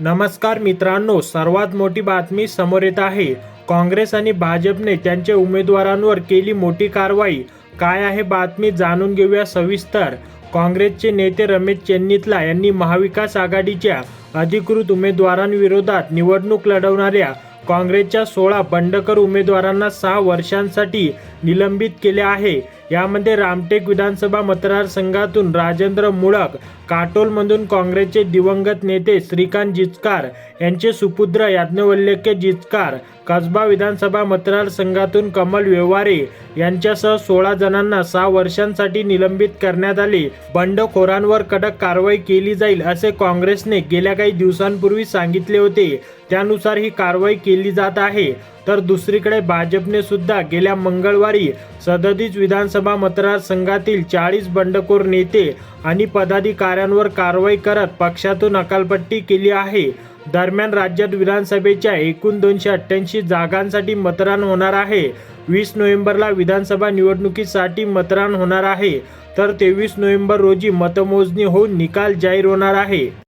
नमस्कार मित्रांनो सर्वात मोठी बातमी समोर येत आहे. काँग्रेस आणि भाजपने त्यांच्या उमेदवारांवर केली मोठी कारवाई. काय आहे बातमी जाणून घेऊया सविस्तर. काँग्रेसचे नेते रमेश चेन्नीतला यांनी महाविकास आघाडीच्या अधिकृत उमेदवारांविरोधात निवडणूक लढवणाऱ्या काँग्रेसच्या सोळा बंडकर उमेदवारांना सहा वर्षांसाठी निलंबित केले आहे. यामध्ये रामटेक विधानसभा मतदारसंघातून राजेंद्र मुळक काटोलमधून काँग्रेसचे दिवंगत नेते श्रीकांत जिचकार यांचे सुपुत्र याज्ञवल्लेख्य जिचकार कसबा विधानसभा मतदारसंघातून कमल व्यवहारे यांच्यासह सोळा जणांना सहा वर्षांसाठी निलंबित करण्यात आले. बंडखोरांवर कडक कारवाई केली जाईल असे काँग्रेसने गेल्या काही दिवसांपूर्वी सांगितले होते. त्यानुसार ही कारवाई केली जात आहे. तर दुसरीकडे भाजपने सुद्धा गेल्या मंगळवारी सदतीस विधानसभा मतदारसंघातील चाळीस बंडखोर नेते आणि पदाधिकाऱ्यांवर कारवाई करत पक्षातून अकालपट्टी केली आहे. दरम्यान राज्यात विधानसभेच्या एकूण दोनशे अठ्ठ्याऐंशी जागांसाठी मतदान होणार आहे. वीस नोव्हेंबरला विधानसभा निवडणुकीसाठी मतदान होणार आहे. तर तेवीस नोव्हेंबर रोजी मतमोजणी होऊन निकाल जाहीर होणार आहे.